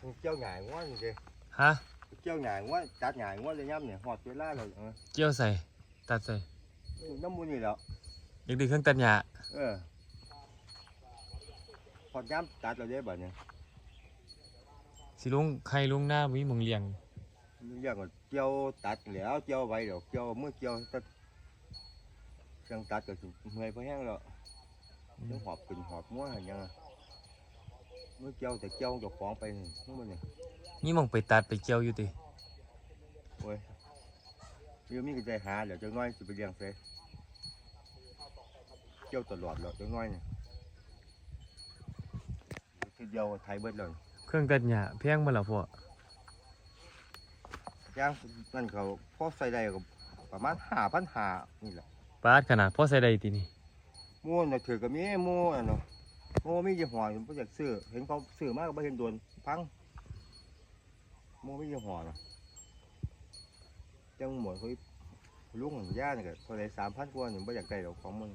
ถึงเจ้าใหญ่ง่วจริงฮะๆเจ้าใหญ่ง่วจัดใหญ่ง่วเลยย่ำเนี่ยหอดเวลาเลยเออเกี่ยวใส่ตัดใส่น้ำมูลนี่แหล้วอยากได้เครื่องตัดหญ้าเออพอดย่ำตัดเราได้บ่เนี่ยสิลุงใครลุงหน้ามีหมองเลี้ยงเรียกว่าเจียวตัดแล้วเจียวไว้เดี๋ยวเจียวเมื่อเจียวตัดเครื่องตัดก็สิเมื่อยพอแห้งแล้วยังหอบขึ้นหอบม้วนอะไรยังอะเมื่อเจียวแต่เจียวเจะฟ้าของไปนี่ทั้งหมดเนี่ยนี่หมองไปตัดไปเกี่ยวอยู่ติโอ้ยเดี๋ยวมีกระใจหาเดี๋ยวจะน้อยสิไปเลี้ยงเฟยเจียวตลอดเลยจะน้อยเนี่ยทีเดียวไทยเบิดเลยเครื่องตัดหญ้าแพงบ่ล่ะพ่อย่างนั่นเขาพอใส่ได้ก็ประมาณห้าพันหานี่แหละปาดขนาดพ่อใส่ได้ตินี่หมูน่ะถือก็มีหมูอะเนาะ หมูมียี่ห้อผมบ่อยากซื้อเห็นเขาซื้อมากก็ไม่เห็นโดนพังหมูมียี่ห้อนะจังหมดเขาลุงย่าเนี่ยก็เท่าไรสามพันกว่าหนึ่งไม่อยากได้หรอกของมึง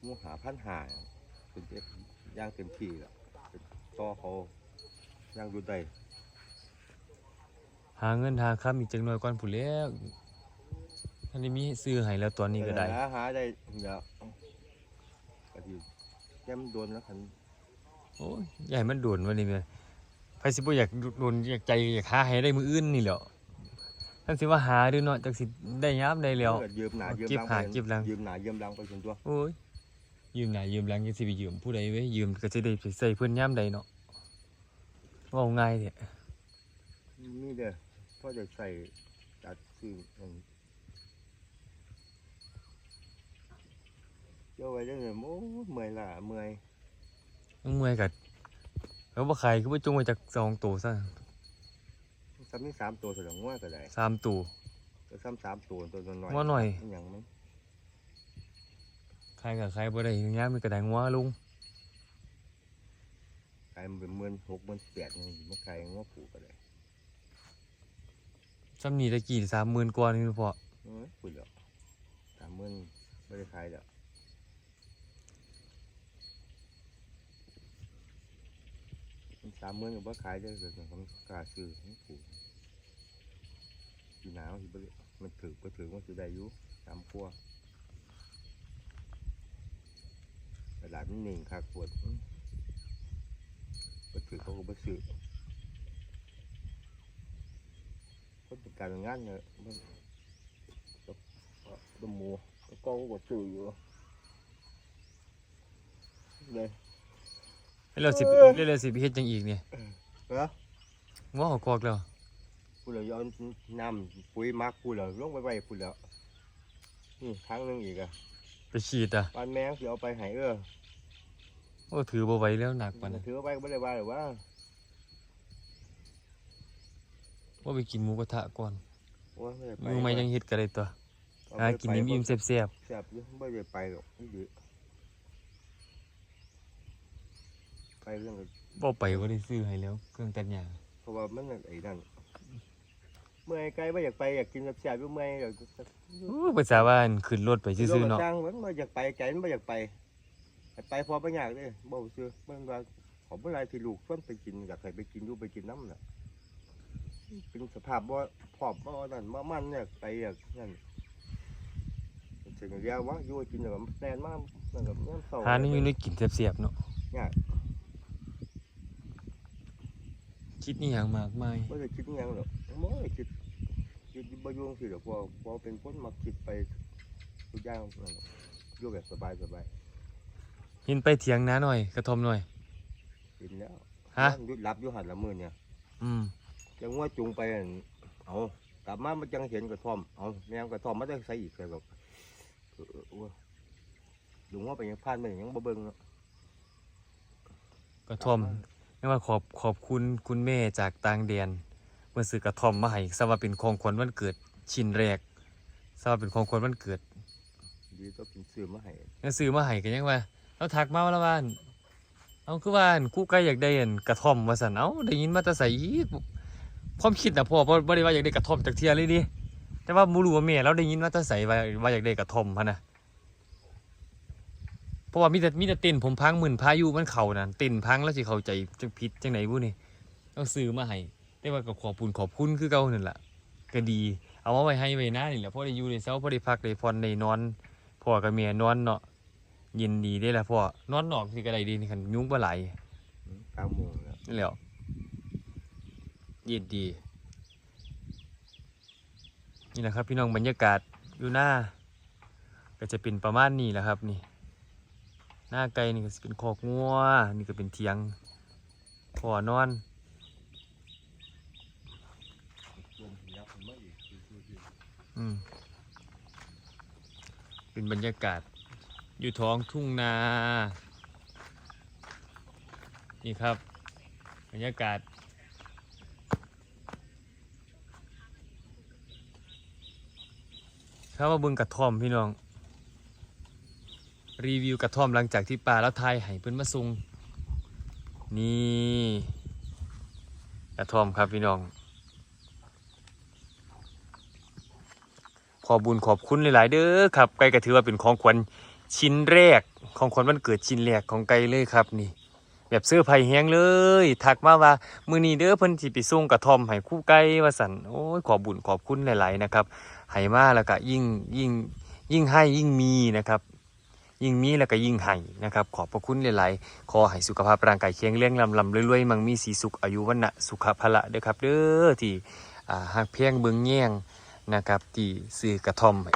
หมูหาพันหาเป็นเจ็บย่างเต็มที่แล้วเป็นต่อเขาย่างดูได้หาเงินหาค้ำอีกจังหน่อยก่อนผู้นแหล้วอันนี้มีซื้อให้แล้วตอนนี้ก็ได้หาหาได้เดี๋ยว ก็ที่แก้มโดนแล้วคันโอ้ยอย่าให้มันโดนวันนี้เลยไผสิบ่อยากโดนอยากใจอยากหาให้ได้มืออื่นนี่แหล้วท่านสิว่าหาเด้อเนาะจักสิได้ยามได้แล้ว เกิดยืมหนายืมเก็บหลังหาไปเก็บหลัง ยืมหนายืมหลังไปส่วนตัวโอ้ยยืมหน้ายืมหลังยังสิไปยืมผู้ใดเว้ยยืมก็สิได้ไปใส่เพิ่นยามใดเนาะเว้าง่ายเด้มีเด้อพ่อจะใส่จัดซื้ออัน จ้าไว้ได้เลยโอ้ยเมื่อยละเมื่อยมึงเมื่อยก็แล้วบ่ขายคือบ่จงไว้จักสองตัวซะซ้ำนี่สามตัวสำหรับง่วก็ได้สามตัวก็ซ้ำสามตัวตัวน้อยงัวหน่อยอหย่างมั้งขายก็ขายบ่ได้ยามมีกระดังงัวลุงขายมันเป็นหมื่นหกหมื่นแปดนี่มันขายง่วผูกก็ได้ซ้ำนี้ตะกี้30,000กว่านี่พอเอ้ยคุยแล้วสามหมื่นไม่ได้ขายแล้วมัน สามหมื่นก็บ่ขายได้เลยผมกล้าซื้อมันผูกีหนาวที่บ่ได้มันถือบ่ถือมันสิได้อยู่สามพัวตลาดมันหนึ่งคักปวดอื้อบ่ถือเขาก็บ่ซื้อคนเป็นการงานเนี่ยมัน đâm mùa có con có quả trừ vừa đây แล้ว เราสิแล้วเราสิไปเฮ็ดจังอีกเนี่ย đó งัวเขากอกแล้ว phụ là do nam quý mát phụ là lúc bay bay phụ là ừ, tháng lưng gì cả ไปฉีดอะ ban mé thì ông bay hải ưa โอ้ถือบ่ไหวแล้วหนักปานนั้น thứ bay bay bay rồi quá ว่าไปกินหมูกระทะก่อน Ủa, bây giờ มือไม่ยังเฮ็ดก็ได้ตัว Ông หา bay กิน bay อิ่มๆ bao- แซ่บ sẹp chứ không bao giờ bay được cái gì bay lên rồi ๆบ่ไปก็ได้ซื้อให้แล้วเครื่องตัดหญ้าเพราะว่ามันไอ้นั่นเมื่อยไกลไม่อยากไปอยากกินแซ่บๆอยู่เมื่อยอยากโอ้ภาษาบ้านขึ้นรถไปซื่อๆเนาะจ้างมันไม่อยากไปไกลมันไม่อยากไปไปไปพอไปอยากเลยบ่ซื้อมันว่าของเมื่อไรที่ลูกชวนไปกินอยากให้ไปกินอยู่ไปกินน้ำน่ะเป็นสภาพบ่พร้อมบ่นั่นบ่มันเนี่ยไปอยากนั่นถึงเรียกว่าอยู่กินแบบแน่นมากนั่นกับนั่นเศร้าหานี่อยู่ได้กินแซ่บๆเนาะยาก คิดนี่หยังมากมายบ่ได้คิดอิหยังหรอกบ่ได้คิดคิดบ่ยุ่งสิหรอกเพราะเพราะเป็นคนมักคิดไปทุกอย่างนั่นหรอกอยู่แบบสบายสบายเห็นไปเถียงนาหน่อย กระทอมหน่อยกินแล้วฮะนอนหยุดหลับอยู่หันละมือเนี่ยอืม จังว่าจุงไปอั่นเอากลับมามันจังเห็นกระท่อมเอาแมวกระท่อมมาได้ใส่อีกเลยแบบเออเออเออลุงว่าไปยังพลาดไปยังบ่เบิ่งเนาะกระทอม ไม่ว่าขอบขอบคุณคุณแม่จากต่างแดนเมื่อซื้อกระทอมมาให้ซะว่าเป็นของขวัญวันเกิดชิ้นแรกซะว่าเป็นของขวัญวันเกิดดีต้องกินซื้อมาให้หนังสือมาให้กันยังว่าเราทักมาว่าละบ้านเอาคือว่าอั่นกู้ไก่อยากได้อั่นกระท่อมมาสั่นเอาได้ยินมาแต่ใส่ความคิดนะพ่อเพราะบ่ได้ว่าอยากได้กระท่อมจากเทียเลยดิแต่ว่ามูรู้ว่าแม่เราได้ยินมาแต่ใส่ว่าว่าอยากได้กระท่อมพะนะ เพราะว่ามีแต่มีแต่เต้นผมพังหมื่นพายุมันเข่านั่นเต้นพังแล้วสิเข้าใจจังผิดจังไหนบุนี่ต้องซื้อมาให้แต่ว่าก็ขอบคุณขอบคุณคือเก่านั่นล่ะก็ดี เอามาไว้ให้ไว้หน้านี่แหละพอได้อยู่ได้เช้าพอได้พักได้ผ่อนได้นอนพ่อกับแม่นอนเนาะยินดีได้ละพ่อนอนนอกสิก็ได้ดีนี่คันยุงบ่ไหลายเก้าโมงแล้วนั่นแหล้วยินดี นี่แหละครับ พี่น้องบรรยากาศอยู่หน้า ก็จะเป็นประมาณนี้แหละครับนี่ หน้าไกลนี่ก็เป็นคอกงัวนี่ก็เป็นเทียงพอนอนอืมเป็นบรรยากาศ อยู่ท้องทุ่งนา นี่ครับ บรรยากาศเข้ามาบิ่งกระท่อมพี่น้อง รีวิวกระท่อมหลังจากที่ป่าแล้วทายให้เพิ่นมาส่งนี่กระท่อมครับพี่น้อง ขอบุญขอบคุณหลาย ๆ เด้อครับไก่ก็ถือว่าเป็นของขวัญชิ้นแรกของขวัญวันเกิดชิ้นแรกของไก่เลยครับนี่ แบบเสื้อไผ่แห้งเลยทักมาว่ามือนี้เด้อเพิ่นสิไปส่งกระท่อมให้คู่ไก่ว่าสันโอ้ยขอบุญขอบคุณหลาย ๆ นะครับให้มาแล้วก็ยิ่งยิ่งยิ่งให้ยิ่งมีนะครับ ยิ่งมีแล้วก็ยิ่งให้นะครับ ขอบพระคุณหลายๆ ขอให้สุขภาพร่างกายแข็งแรงลำลำรวยๆ มั่งมีสีสุขอายุวันนะสุขภาละเด้อครับ เด้อที่อ่ากเพียงเบิ่งแย่งนะครับที่ซื้อกระท่อมให้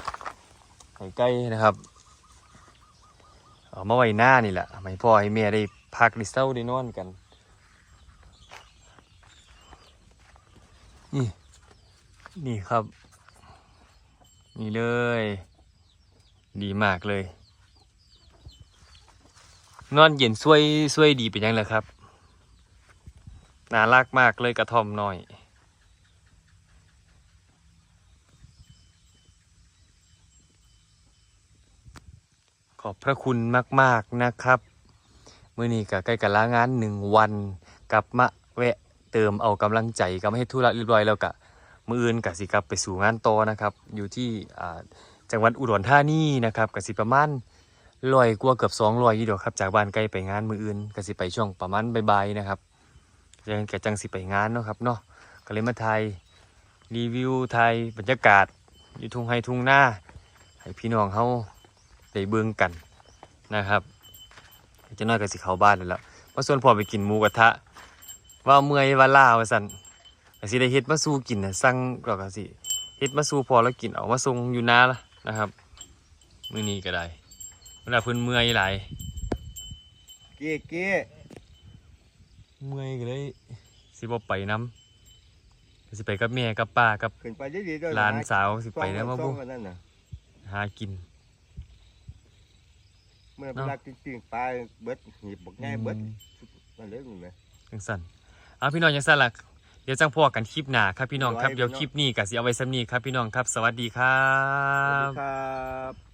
ให้ไก่นะครับเอามาไว้หน้านี่แหละให้พ่อให้แม่ได้พักได้เศร้าได้นอนกันนี่นี่ครับ นี่เลย ดีมากเลย นอนเย็นช่วยช่วยดีเป็นยังไงครับน่ารักมากเลยกระท่อมหน้อย ขอบพระคุณมาก ๆ นะครับเมื่อนี้ก็ใกล้กับลางานหนึ่งวันกลับมาแวะเติมเอากำลังใจกับมาให้ธุระเรียบร้อยแล้วกะมืออื่นกะสิกลับไปสู่งานต่อนะครับ อยู่ที่จังหวัดอุดรธานีนะครับกะสิประมาณ ลอยกว่าเกือบสองลอยยี่ดอกครับ จากบ้านไกลไปงานมืออื่นกะสิไปช่วงประมาณบ่ายๆนะครับยังกะจังสิไปงานเนาะครับเนาะก็เลยมาถ่ายรีวิวถ่ายบรรยากาศอยู่ทุ่งไฮทุ่งหน้าให้พี่น้องเขาได้เบิ่งกันนะครับจะน้อยก็สิเขาบ้านแล้วล่ะมาส่วนพอไปกินหมูกระทะ ว่าเมื่อยว่าล่าว่าสันก็สิได้เฮ็ดมาสู่กินน่ะสั่งก็ก็สิเฮ็ดมาสู่พอแล้วกินเอามาส่งอยู่นาละนะครับ มื้อนี้ก็ได้ เวลาเพิ่นเมื่อยหลายเก้เก้เมื่อยก็เลยสิบ่ไปนํก็สิไปกับแม่กับป้ากับขึ้นไปดีๆด้วยหลานสาวสิไปแล้วมาบุบุนั่นน่ะหากินเมื่อเวเนาะลากินปิ้งปลาเบิดหีบบักง่ายเบิดอืมนั่นเลยมึงไหมจังสั่นเอาพี่น้องจังสั่นล่ะเดี๋ยวจังพอกันคลิปหน้าครับพี่น้องครับไว้เดี๋ยวพี่น้องคลิปนี้ก็สิเอาไว้สำนีครับพี่น้องครับ สวัสดีครัสวัสบดีครับ